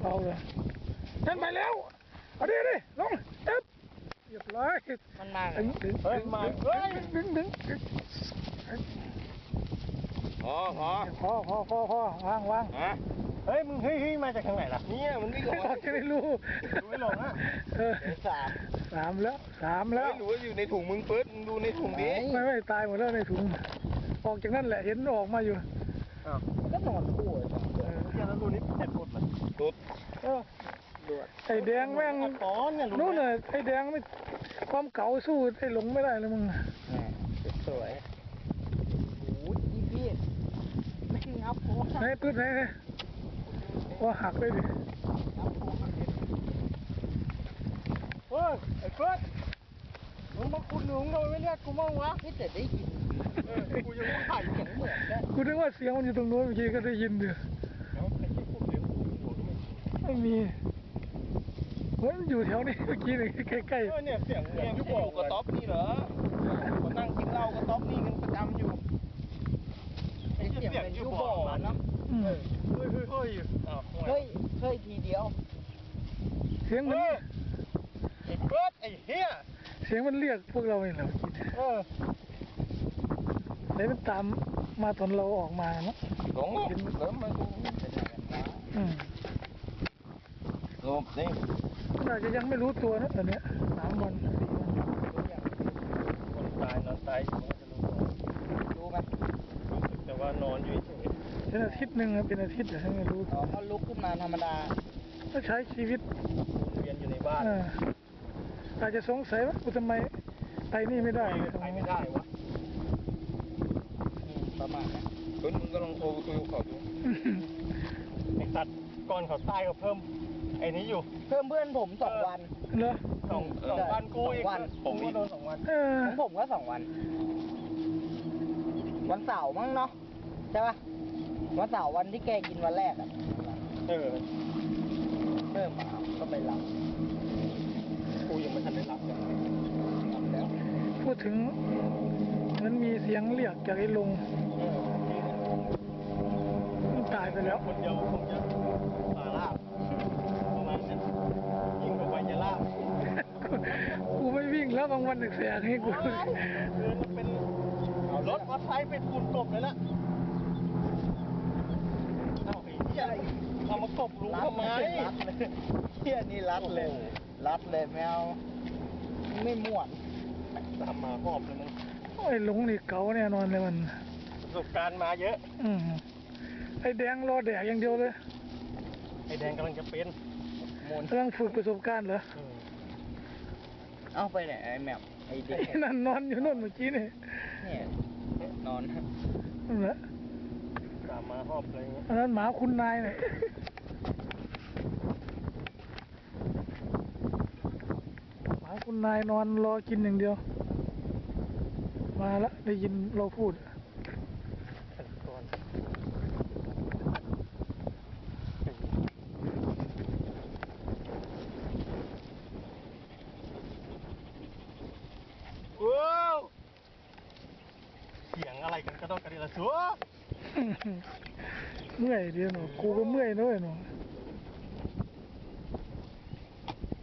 เบาเลยนั่นไปแล้วเอาดิเอาดิลงเอ๊บเรียบร้อยมันมาถึงถึงเฮ้ยมาเฮ้ยถึงถึงถึงพอพอพอพอพอพอวางวางฮะเฮ้ยมึงเฮ้ยเฮ้ยมาจากทางไหนล่ะ เนี่ยมันวิ่งออกอมาอกจะได้รู้ดูไม่หลงอะ เออสามสามแล้วสามแล้แล้ววรู้ว่าอยู่ในถุงมึงเปิดมึงดูในถุงดิ ไม่ไม่ตายหมดแล้วในถุง ออกจากนั่นแหละเห็นออกมาอยู่ อ้าวก็นอนคู่เลยเออ เดี๋ยวแล้วดูนี่เจ็บ ปวดเลยตุดเออไอ้แดงแม่งก้อนเนี่ยนู่นเลยไอ้แดงไม่ความเก่าสู้ไอ้หลงไม่ได้เลยมึงสวยโอ้ยอีพี่ไม่งับหัวไหนปืนไหนไหนว่าหักเลยดิงับหัวเฮ้ยไอ้เฟิร์สมึงมาคุณหนุ่มทำไมไม่เรียกกูมั่งวะไม่แต่ได้ยินเออกูยังไม่ถ่ายอยู่เสียงเหมือนกันกูนึกว่าเสียงมันอยู่ตรงโน้นเมื่อกี้ก็ได้ยินเดือแล้วไอ้ที่พูดเสียงกูหัวก็ ไม่ไม่มีเฮ้ยมันอยู่แถวนี้เมื่อกี้นี่ใกล้เออเนี่ยเสียงเหมือนที่บอกกระต๊อบนี่เหรอมานั่งกินเหล้ากระต๊อบนี่กันประจำอยู่ไอเสียงเป็นยูบอเนาะๆอืมเฮ้ยเฮ้ยเฮ้ยอ้าวเฮ้ยเฮ้ยทีเดียวเสียงมันเฮ้ยไอ้เบิร์ดไอ้เฮียเสียงมันเรียกพวกเราเองเหรอเมื่อกี้เออเลยมันตามมาตอนเราออกมาเนาะ หลงแล้วมาดู อืม ล บนี่มันอาจจะยังไม่รู้ตัวนะตอนเนี้ยสามวันสี่วันคนตายนอนตายอยู่มันจะรู้รู้ไหมรู้สึกแต่ว่านอนอยู่เฉยเป็นอาทิตย์หนึ่งอะเป็นอาทิตย์อะให้ไม่รู้อ๋อเขาลุกขึ้นมาธรรมดาก็ใช้ชีวิตเวียนอยู่ในบ้านเอออาจจะสงสัยว่ากูทำไมไปนี่ไม่ได้ไปไม่ได้วะอืมประมาณนั้นเฮ้ยมึงก็ลองโทรไปคุยกับเขาดูไอ้สัตว์ก่อนเขาตายเขาเพิ่ม ไอ้นี้อยู่ เพิ่มเพื่อนผมสองวันเหรอสองสองวันกูอีกสองวันผมก็โดนสองวันเออของผมก็สองวัน วันเสาร์มั้งเนาะใช่ปะวันเสาร์วันที่แกกินวันแรกอะเออเริ่มมาก็ไปรับกูยังไม่ทันได้รับเลยรับแล้ว พูดถึงมันมีเสียงเรียกจากไอ้ลงเออมันตายไปแล้วคนเดียวคงจะตาลาบ กูไม่วิ่งแล้วบางวันแสกๆให้กูเดินมันเป็นรถมอเตอร์ไซค์เป็นคุณกบเลยล่ะเอ้าไอ้เหี้ยเอามากบลุงทำไมรัดเลยเที่ยนี่รัดเลย รัดเลยแมวไม่ม่วนตามมาหอบเลยมึงไอ้หลงนี่เก๋าแน่นอนเลยมัน ประสบการณ์มาเยอะ อืมไอ้แดงรอแดกอย่างเดียวเลย ไอ้แดงกำลังจะเป็นมูลกำลังฝึกประสบการณ์เหรอ เอาไปไหนไอ้แมวไอ้เด็กไอ้นั่นนอนอยู่นู่นเมื่อกี้นี่เนี่ยนอนนั่นแหละตามมาหอบอะไรเงี้ยอันนั้นหมาคุณนายเนี่ยหมาคุณนายนอนรอกินอย่างเดียว มาแล้วได้ยินเราพูด ก่อนว้าวเสียงอะไรกันกระดอกกระเดียละ สัวเมื่อยเดียวหนูกูก็เมื่อยด้วยหนู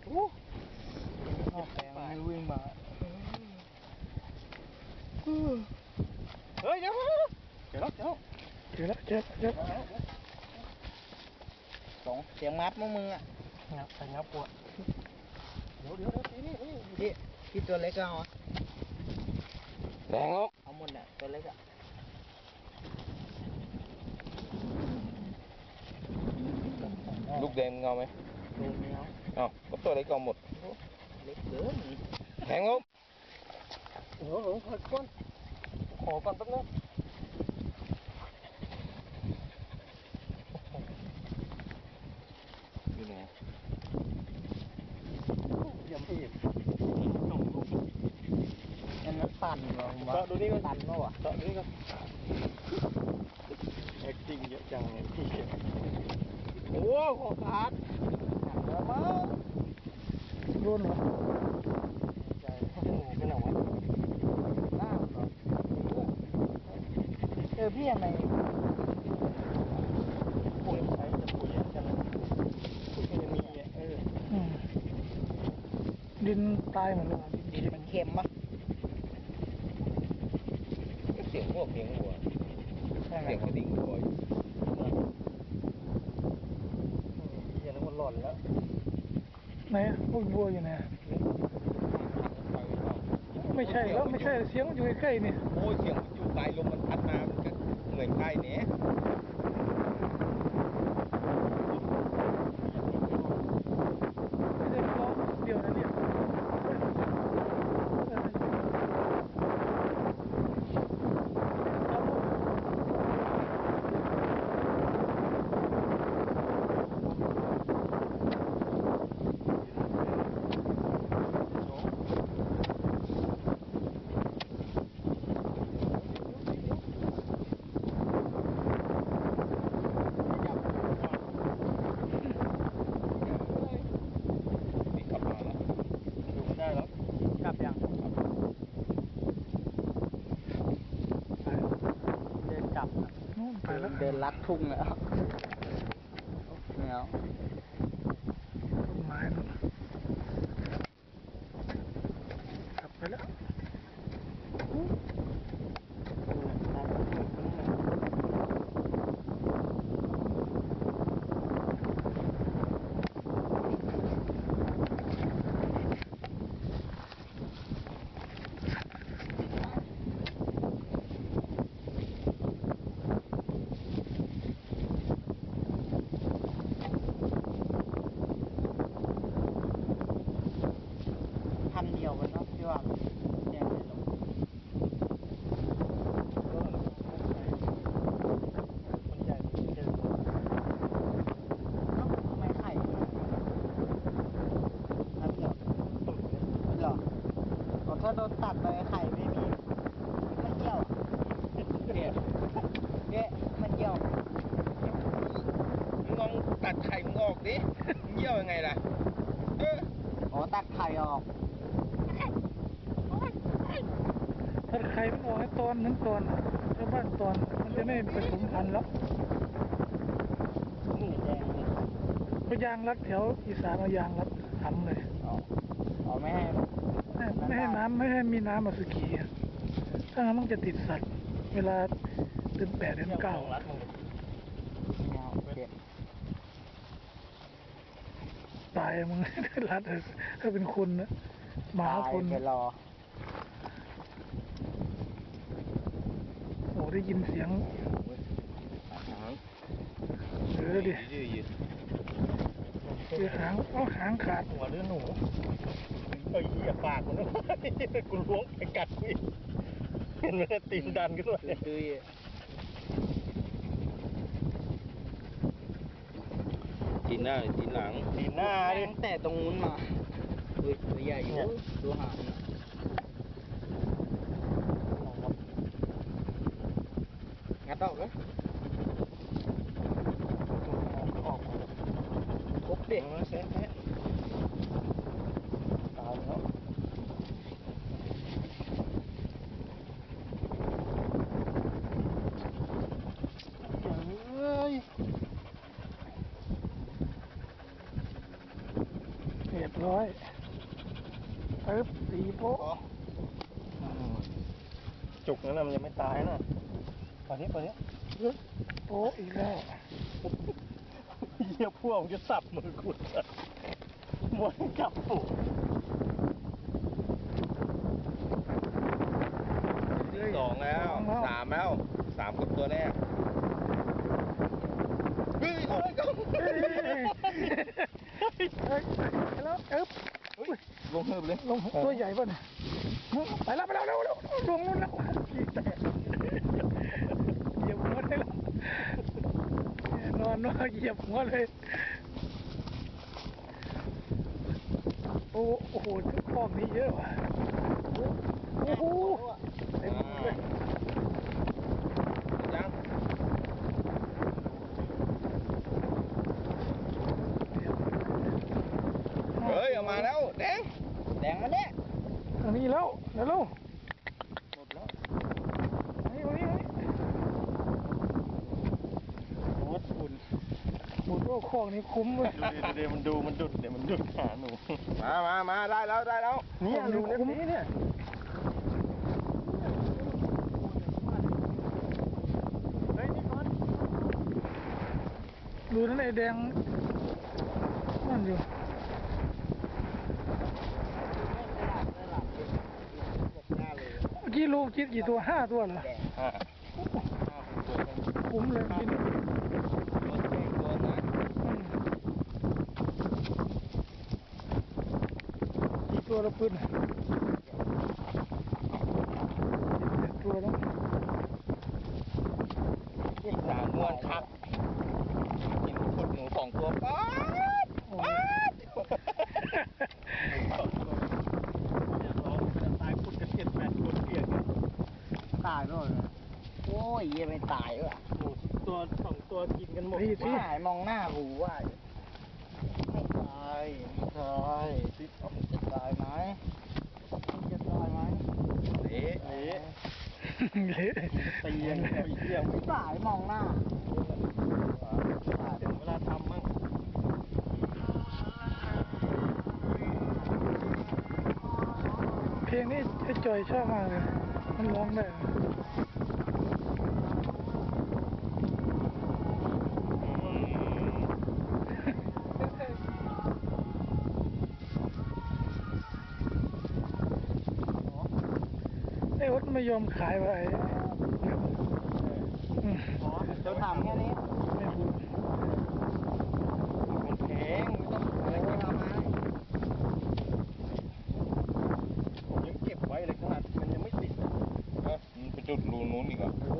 โอ้เอาแปลงไม่วิ่งมาเฮ้ยเดี๋ยวเดี๋ยวเดี๋ยวเจอแล้วเจอแล้วเจอแล้วสองเสียงมัดมั้งมึงอะงับไปงับปวดเดี๋ยวเดี๋ยวเดี๋ยวนี่นี่พี่พี่ตัวเล็กเอาอะแดงลูกเอาหมดอะตัวเล็กอะ ลูกแดงมึงเอาไหมเล็กไม่เอาอ้าวก็ตัวเล็กเอาหมดเล็กเกินแทงลูกโอ้โหขอก่อนขอก่อนแป๊บนึงอยู่ไหนยังไม่เห็นต้องลูกอันนั้นปั่นเหรอวะเจาะดูนี่ก่อนปั่นเปล่าวะเจาะดูนี่ก่อนแอคติ้งเยอะจังเลยพี่ โอ้โหขาดเดี๋ยวมาโดนเหรอใจเป็นหนเป็นหนอล่าเหอเออพี่ยังไงปุ๋ยใช้จะปุ๋ยจะปุ๋ยจะมีเออดินตายเหมือนกันดินมันเค็มปะเสียงพวกเพียงหัวเสียงกระดิ่งหัวอย วกบัวอยู่ไหนอะไม่ใช่แล้วไม่ใช่เสียงมันอยู่ใกล้ๆนี่ โอ้ยเสียงมันอยู่ไกลลมมันพัดมามันก็เหมือนใกล้เนี้ย ไม่ใช่ร้องเดียวนะเนี่ยนี่กลับมาแล้วดูไม่ได้แล้ว กลับยังเดินกลับนะ นู่นไปแล้ว เดินลัดทุ่งแล้วไม่เอา ต้นไม้นู่นกลับไปแล้ว พันเดียวกันเนาะพี่ว่าแจ้งเลยลง มันใหญ่เจอ เอ้าทำไมไข่อันเดียวเหรออ๋อถ้าโดนตัดไปไข่ไม่มี มันเหี่ยวอะเอ๊ะมันเหี่ยว มึงลองตัดไข่มึงออกดิมึงเยี่ยวยังไงล่ะ เออ อ๋อตัดไข่ออก ถ้าใครมั นออกให้ตอนนั้นตอนถ้าบ้านตอนมันจะไม่ผสมพันธุ์แล้วนี่แดงเลยก็ยางรัดแถวอีสานเอายางรัดทำเลยอ๋ออ๋อไม่ให้ไม่ไม่ให้น้ำไม่ให้มีน้ำอสุกีอะถ้างั้นมันจะติดสัตว์ เวลาเดือนแปดเดือนเก้ารัดมึงไม่เอาเจ็บตายมึง รัดเถอะถ้าเป็นคนนะหมาคนตยไปรอ โอ้ ได้ยินเสียงหางเออดิยืดยืดเสียหางเอาหางขาดหัวเรือหนูเอ้ยเหี้ยปากมันนะกูล้วงไปกัดกูอีกเห็นไหมตีนดันขึ้นมาเนี่ยดื้อตีนหน้าตีนหลังตีนหน้าดิตั้งแต่ตรงนู้นมาอุ้ยตัวใหญ่อยู่ดูหางน่ะ งัดออกเลยออกทุบดิเออแซะแซะตายแล้วเฮ้ยเรียบร้อยปึ๊บตีโป๊ะจุกนั้นนะมันยังไม่ตายนะ ปนี้ปนี้โป๊ะอีกแล้วเหี้ยพวกมันจะสับมือกูอะมวยจับปูสองแล้วสามแล้วสามกับตัวแรกเฮ้ยโอ้ยเฮ้ยเฮ้ยไปแล้วเอ๊บลงเฮิบเลยลงตัวใหญ่ป่ะเนี่ยไปแล้วไปแล้วเร็วเร็วลงนู่นแล้วขี้แตกเหยียบหัวได้แล้วนอนว่า เหยียบหัวเลย โอ้โอ้โหกล้องนี้เยอะว่ะโอ้โหเต็มเลยยังเฮ้ยเอามาแล้ว แดง แดงมันเนี่ยทางนี้แล้วเร็วเร็ว หมดแล้ว มานี่มานี่มานี่ โอ้ฝุ่นหมดโอ้คอกนี่คุ้มเว้ยดูดิดูดิมันดูมันดุดเดี๋ยวมันดุดขาหนูมามามาได้แล้วได้แล้วเนี่ยดูนะนี่เนี่ยเฮ้ยนี่ก่อนดูนั่นไอ้แดงนั่นอยู่หน้าเลยเมื่อกี้ลูกคิดกี่ตัวห้าตัวเหรอแดงอ่าคุ้มเลยกิน รถแดงตัวนะ อืม กี่ตัวละปืนเจ็ดตัวแล้วอีกสามมวนครับกินขุดหนูสองตัวป๊าดโอ้ป๊าดอย่าร้องจะตายคุณกันเจ็ดแปดคนเปียกเนี่ยตายด้วยนะโอ้ยเหี้ยังไม่ตายว่ะโอ้โหตัวสองตัวกินกันหมดพี่พี่หายมองหน้ากูว่า ไม่ตายไม่ตายจะตายไหมจะตายไหมเอ๊ะเอ๊ะเละตียังไงเยี่ยมไม่ตายมองหน้าเวลาทำมั่งเพลงนี้ไอ้จอยชอบมากเลยมันร้องได้ ไอ้วัดไม่ยอมขายไว้อืมอ๋อเดี๋ยวถามแค่นี้ไม่พูดมันแพงไม่ต้องอะไรก็ทำมาผมยังเก็บไว้เลยขนาดมันยังไม่ติดอะเอ้ามันไปจุดรูนู้นอีกเหรอโอ้โห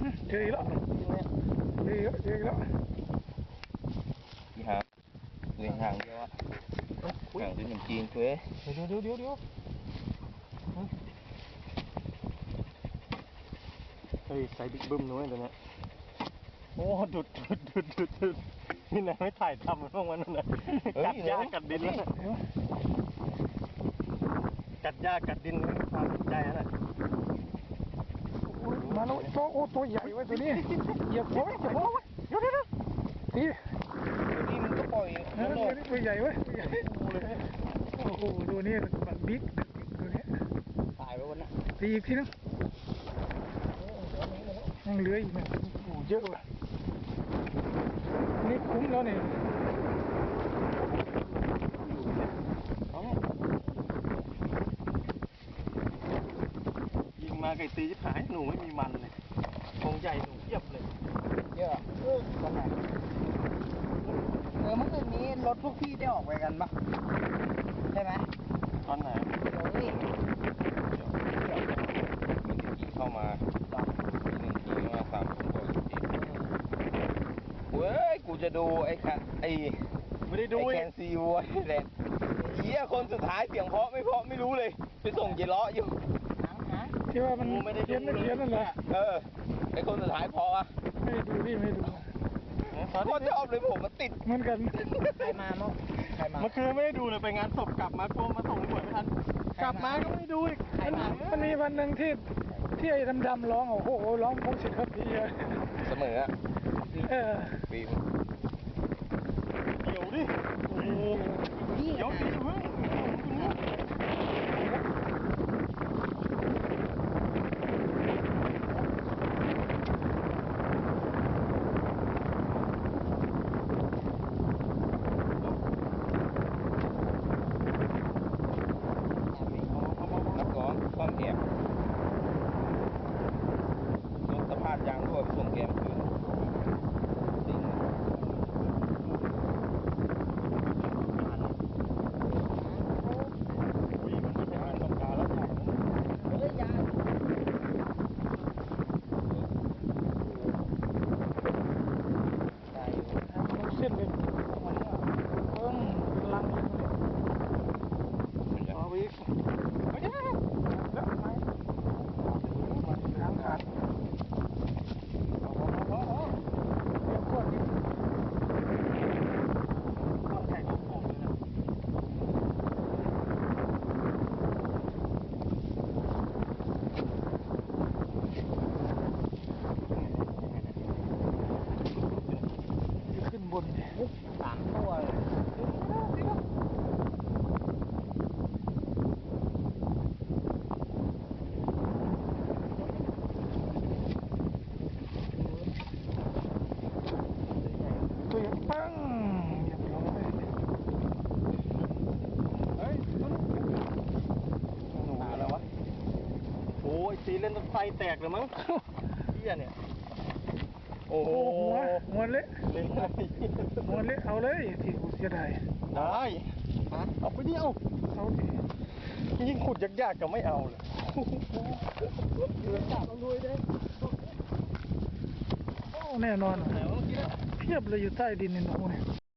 อืมเจออีกแล้วจริงเนี่ยเจออีกแล้วเจออีกแล้วพี่ครับเรียนห่างเดียวอะห่างที่หนุ่มจีนช่วยเดี๋ยวเดี๋ยวเดี๋ยวเดี๋ยวเฮ้ยใส่บิ๊กบึ้มนู้นตัวเนี้ยโอ้ดุดดุดดุดดุดดุดนี่นายไม่ถ่ายทำมันบ้างวันนั้นนะกัดหญ้ากัดดินแล้วนะเดี๋ยวกัดหญ้ากัดดินความสนใจนั่นแหละโอ้ยมาแล้วตัวโอ้ตัวใหญ่ไว้ยตัวนี้เหยียบหัวไว้เหยียบหัวไว้เดี๋ยวเดี๋ยวเดี๋ยวนี่เดี๋ยวนี้มันก็ปล่อยเออโลตัวกนี้ตัวใหญ่เว้ยตัวใหญ่โอ้โหตัวนี้มันบิ๊กตัวนี้ตายไปวันน่ะตีอีกทีนึง ยังเหลืออีกนะโอ้โหเยอะว่ะนี่คุ้มแล้วนี่ยิงมาไก่ตีจะขายหนูไม่มีมันเลยคงใหญ่หนูเทียบเลย เยอะเออวันไหนเออเมื่อคืนนี้รถพวกพี่ได้ออกไปกันปะใช่ไหมตอนไหนเฮ้ย มีหนึ่งทีเข้ามามีหนึ่งทีเข้ามาสามคนก่อนทีเว้ยกูจะ ดูไอ้ค่ะไอ้ไม่ได้ดูไอ้อีแคกนซีวัวนี่แหละเหี้ยคนสุดท้ายเสียงเพราะไม่เพราะไม่รู้เลย ไปส่งเจเลาะอยู่หางหาที่ว่ามันกูไม่ได้เขียนดูไม่เลยเขียนนั่นแหละเออไอ้คนสุดท้ายเพราะอะไม่ดูพี่ไม่ดูตอนโคตรชอบเลยผมมันติดเหมือนกันใครมาเมื่อใครมาเมื่อคืนไม่ได้ดูเลยไปงานศพกลับมาโทรมาส่งหวยไม่ทันกลับมาก็ไม่ดูอีกใครมามันมีวันหนึ่งที่ที่ไอ้ดำๆร้องโอ้โหร้องพงศิษฐ์ครับพี่อะเสมออะเออฟิล์มเดี๋ยวดิโอ้โห นี่ เดี๋ยวดิเพิ่งเอาเอาเอาเอา นักร้องซ่อนแอบโดนสะพานยางรั่วไปส่งแกมคืนจริง ยปังเรียบร้อย เฮ้ยหนูอะไรวะโอ้ยตีเล่นต้นไฟ แตกเลยมั้งเหี้ยเนี่ย โอ้โอ้โหหัวหัวเละเล่นอะไรหัวเละเอาเลยที่กูเสียดายได้เอาไปดิเอาเอาดิยิ่งขุดยากๆก็ไม่เอาเลยโอ้แน่นอนไหนวะเมื่อกี้นะเพียบเลยอยู่ใต้ดินนี่หนูเนี่ย